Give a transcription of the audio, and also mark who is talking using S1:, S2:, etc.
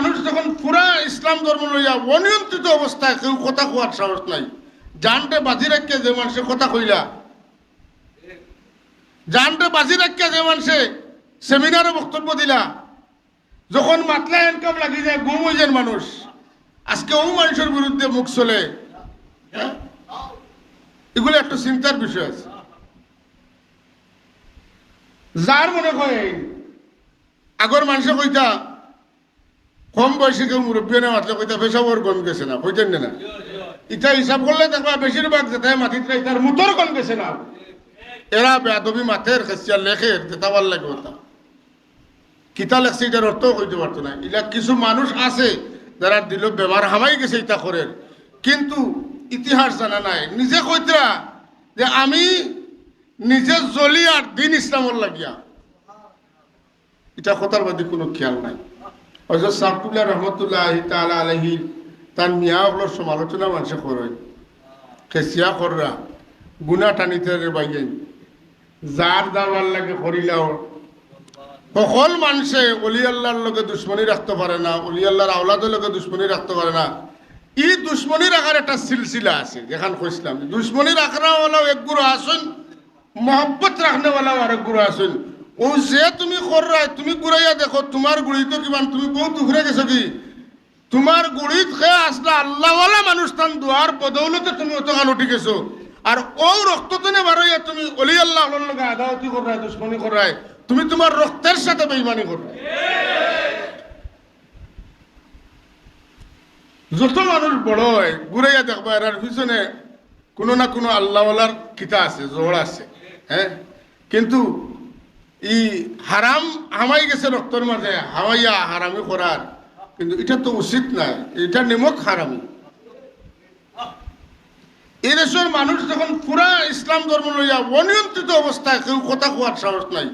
S1: মানুষ যখন পুরা ইসলাম ধর্ম লইয়া অনিয়ন্ত্রিত অবস্থায় কেউ কথা কোয়ার সাহস নাই, জানতে বাজি রাখিয়া যে মানুষে কথা কইলা, জানতে বাজি রাখিয়া যে মানুষে সেমিনারে বক্তব্য দিলা, যখন মাতলা ইনকাম লাগি যায়, গুম হয়ে যান মানুষ, আজকে ও মানুষের বিরুদ্ধে মুখ চলে হ্যাঁ? এগুলো একটা চিন্তার বিষয় আছে যার মনে হয়, আগর মানুষে কইতা কম বয়সে কেউ মুরব্বী না মাতলে কইতা পেশাবর গন গেছে না। কইতেন না ইটা হিসাব করলে দেখবা বেশিরভাগ যেটাই মাটিত রাই তার মুতর গন গেছে না। এরা বেদবি মাথের খেসিয়া লেখের তেতাবার লাগে ওটা। কিতা লেখছে এটার অর্থ কইতে পারতো না। ইলা কিছু মানুষ আছে, যারা দিল ব্যবহার হামাই গেছে ইটা করের। কিন্তু ইতিহাস জানা নাই। নিজে কইতরা যে আমি নিজে জ্বলি আর দিন ইসলামর লাগিয়া। এটা কথার বাদে কোনো খেয়াল নাই। হজরত সাবতুল্লাহ রহমতুল্লাহ তালা আলহি তার মিয়া হলোর সমালোচনা মানুষে করে। খেসিয়া কররা টানিতে রে বাইয়েন যার দাবার লাগে করিলাও। সকল মানুষে অলি আল্লাহর লগে দুশ্মনী রাখতে পারে না, অলি আল্লাহর আওলাদের লগে দুশ্মনী রাখতে পারে না। ই দুশ্মনী রাখার একটা সিলসিলা আছে, যেখান কইসলাম দুশ্মনী রাখনাওয়ালাও এক গুরু আসুন, মহব্বত রাখনেওয়ালাও আরেক গুরু আসুন। ও যে তুমি কররা তুমি ঘুরাইয়া দেখো তোমার গুড়িতে কিমান, তুমি বহুত ঘুরে গেছো কি? তোমার গুড়িত খে আসলা আল্লাহওয়ালা মানুষ তান দুয়ার বদৌলতে তুমি অতখান উঠি গেছো। আর ও রক্ততনে বারইয়া তুমি অলি আল্লাহ লগে আদাওয়াতি করায় দুশ্মনী করায় তুমি তোমার রক্তের সাথে বেইমানি করো যত মানুষ বড় হয় ঘুরাইয়া দেখবা এরার পিছনে কোনো না কোনো আল্লাহওয়ালার কিতা আছে জোর আছে হ্যাঁ কিন্তু ই হারাম হামাই গেছে রক্তর মাঝে হামাইয়া হারামি করার কিন্তু এটা তো উচিত না, এটা নিমক হারামি। এই দেশের মানুষ যখন পুরা ইসলাম ধর্ম লইয়া অনিয়ন্ত্রিত অবস্থায় কেউ কথা কোয়ার সাহস নাই।